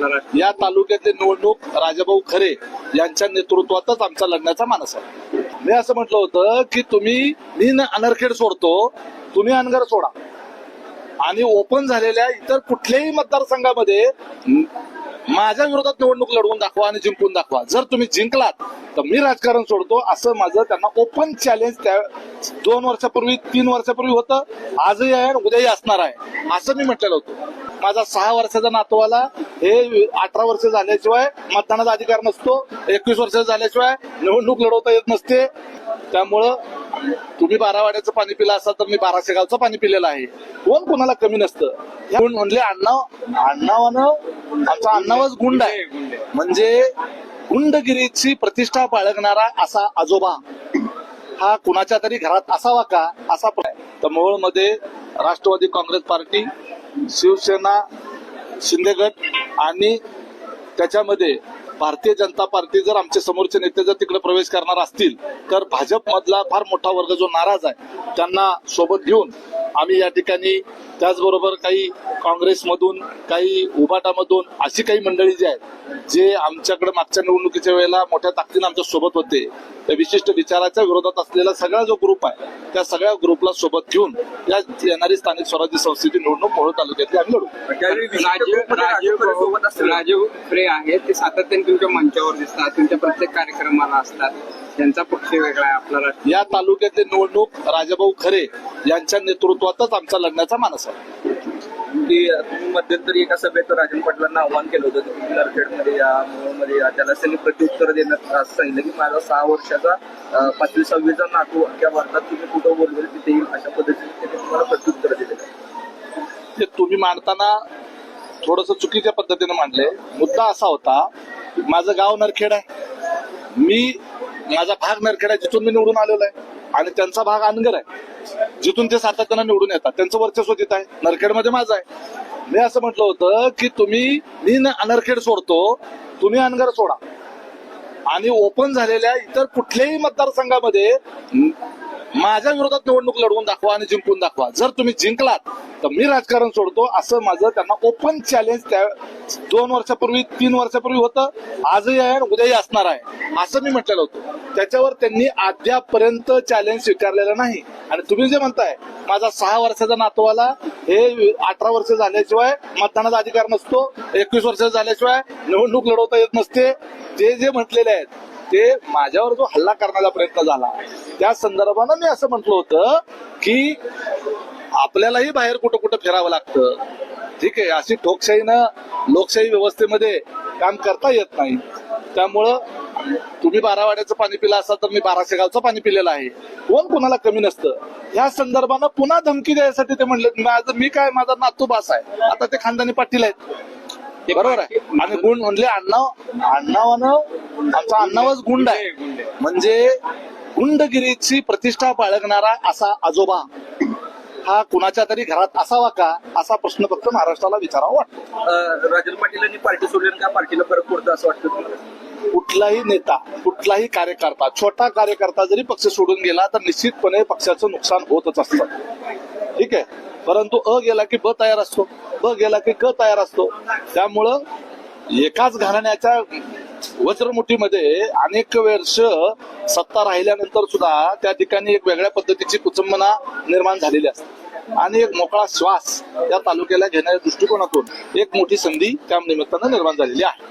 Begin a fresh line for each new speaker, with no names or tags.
या तालुक्यातली निवडणूक राजाभाऊ खरे यांच्या नेतृत्वातच आमचा लढण्याचा मानस आहे. मी असं म्हटलं होतं की तुम्ही मी अनरखेड सोडतो तुम्ही अनगर सोडा. आणि ओपन झालेल्या इतर कुठल्याही मतदारसंघामध्ये माझ्या विरोधात निवडणूक लढवून दाखवा आणि जिंकून दाखवा. जर तुम्ही जिंकलात तर मी राजकारण सोडतो असं माझं त्यांना ओपन चॅलेंज त्या दोन वर्षापूर्वी तीन वर्षापूर्वी होतं. आजही आहे आणि उद्याही असणार आहे. असं मी म्हटलेलं होतं. माझा सहा वर्षाचा नातवाला हे अठरा वर्ष झाल्याशिवाय मतदानाचा अधिकार नसतो. एकवीस वर्ष झाल्याशिवाय निवडणूक लढवता येत नसते. त्यामुळं तुम्ही बारा वाड्याचं पाणी पिलं असाल तर मी बाराशे गावचं पाणी पिलेलं आहे. कोण कोणाला कमी नसतं? म्हणले अण्णा अण्णावानं आमचा अण्णावच गुंड आहे. म्हणजे गुंडगिरीची प्रतिष्ठा बाळगणारा असा आजोबा. हा कुणाच्या तरी घरात असावा का? असा तर मोहोळमध्ये राष्ट्रवादी काँग्रेस पार्टी शिवसेना शिंदे गट आणि त्याच्यामध्ये भारतीय जनता पार्टी जर आमचे समोरचे नेते जर तिकडे प्रवेश करणार असतील तर भाजपमधला फार मोठा वर्ग जो नाराज आहे त्यांना सोबत घेऊन आम्ही या ठिकाणी त्याचबरोबर काही काँग्रेसमधून काही उभाटामधून अशी काही मंडळी जी आहेत जे आमच्याकडे मागच्या निवडणुकीच्या वेळेला मोठ्या ताकदीने आमच्यासोबत होते त्या विशिष्ट विचाराच्या विरोधात असलेला सगळा जो ग्रुप आहे त्या सगळ्या ग्रुपला सोबत घेऊन या येणारी स्थानिक स्वराज्य संस्थेची निवडणूक मोहोळ तालुक्यातली आम्ही लढू.
राजीव
खरे
आहेत ते सातत्याने तुमच्या मंचावर दिसतात तुमच्या प्रत्येक कार्यक्रमाला असतात. त्यांचा पक्ष वेगळा आहे आपला
या तालुक्यातली निवडणूक राजाभाऊ खरे यांच्या नेतृत्वातच आमचा लढण्याचा मानस आहे.
की तुम्ही मध्यंतरी एका सभेत राजन पाटलांना आव्हान केलं होतं की तुम्ही नरखेडमध्ये या मोहोळमध्ये या. त्याला त्यांनी प्रत्युत्तर देण्यात असं सांगितलं की माझा सहा वर्षाचा पाचवी सहावीचा नातू अख्या भारतात तुम्ही कुठं बोलवेल तिथे येईल अशा पद्धतीने त्यांनी तुम्हाला प्रत्युत्तर दिलेलं
ते तुम्ही मांडताना थोडस चुकीच्या पद्धतीने मांडले. मुद्दा असा होता माझं गाव नरखेड आहे. मी माझा भाग नरखेड आहे जिथून मी निवडून आलेलो आहे. आणि त्यांचा भाग अनगर आहे. जिथून ते सातत्यानं निवडून येतात. त्यांचं वर्चस्व तिथं आहे. नरखेडमध्ये माझं आहे. मी असं म्हटलं होतं की तुम्ही मी न- अनरखेड सोडतो तुम्ही अनगर सोडा. आणि ओपन झालेल्या इतर कुठल्याही मतदारसंघामध्ये माझ्या विरोधात निवडणूक लढवून दाखवा आणि जिंकून दाखवा. जर तुम्ही जिंकलात तर मी राजकारण सोडतो. असं माझं त्यांना ओपन चॅलेंज त्या दोन वर्षापूर्वी तीन वर्षापूर्वी होतं. आजही आहे आणि उद्याही असणार आहे. असं मी म्हटलेलं होतं. त्याच्यावर त्यांनी अद्यापर्यंत चॅलेंज स्वीकारलेलं नाही. आणि तुम्ही जे म्हणताय माझा सहा वर्षाचा नातवाला हे अठरा वर्ष झाल्याशिवाय मतदानाचा अधिकार नसतो एकवीस वर्ष झाल्याशिवाय निवडणूक लढवता येत नसते. जे जे म्हटलेले आहेत ते माझ्यावर जो हल्ला करण्याचा प्रयत्न झाला त्या संदर्भानं मी असं म्हटलं होतं की आपल्यालाही बाहेर कुठं कुठं फिरावं लागतं. ठीक आहे अशी ठोकशाहीनं लोकशाही व्यवस्थेमध्ये काम करता येत नाही. त्यामुळं तुम्ही बारावाड्याचं पाणी पिलं असाल तर मी बाराशे गावचं पाणी पिलेलं आहे. कोण कोणाला कमी नसतं. या संदर्भानं पुन्हा धमकी द्यायसाठी ते म्हणले माझं मी काय माझा नातू बास आहे. आता ते खानदानी पाटील आहेत. बरोबर आहे. आणि गुण म्हणले अण्णा अण्णावानं आमचा अण्णावच गुंड आहे. म्हणजे गुंडगिरीची प्रतिष्ठा बाळगणारा असा आजोबा हा कुणाच्या तरी घरात असावा का असा प्रश्न फक्त महाराष्ट्राला विचारावा वाटतो.
राजन पाटील यांनी पार्टी सोडली त्या पार्टीला फरक पडतो असं वाटतं
कुठलाही नेता कुठलाही कार्यकर्ता छोटा कार्यकर्ता जरी पक्ष सोडून गेला तर निश्चितपणे पक्षाचं नुकसान होतच असतं. ठीक आहे? परंतु अ गेला की ब तयार असतो ब गेला की क तयार असतो. त्यामुळं एकाच घराण्याच्या वज्रमुठीमध्ये अनेक वर्ष सत्ता राहिल्यानंतर सुद्धा त्या ठिकाणी एक वेगळ्या पद्धतीची कुचंबना निर्माण झालेली असते. आणि एक मोकळा श्वास या तालुक्याला घेणाऱ्या दृष्टिकोनातून एक मोठी संधी त्या निमित्तानं निर्माण झालेली आहे.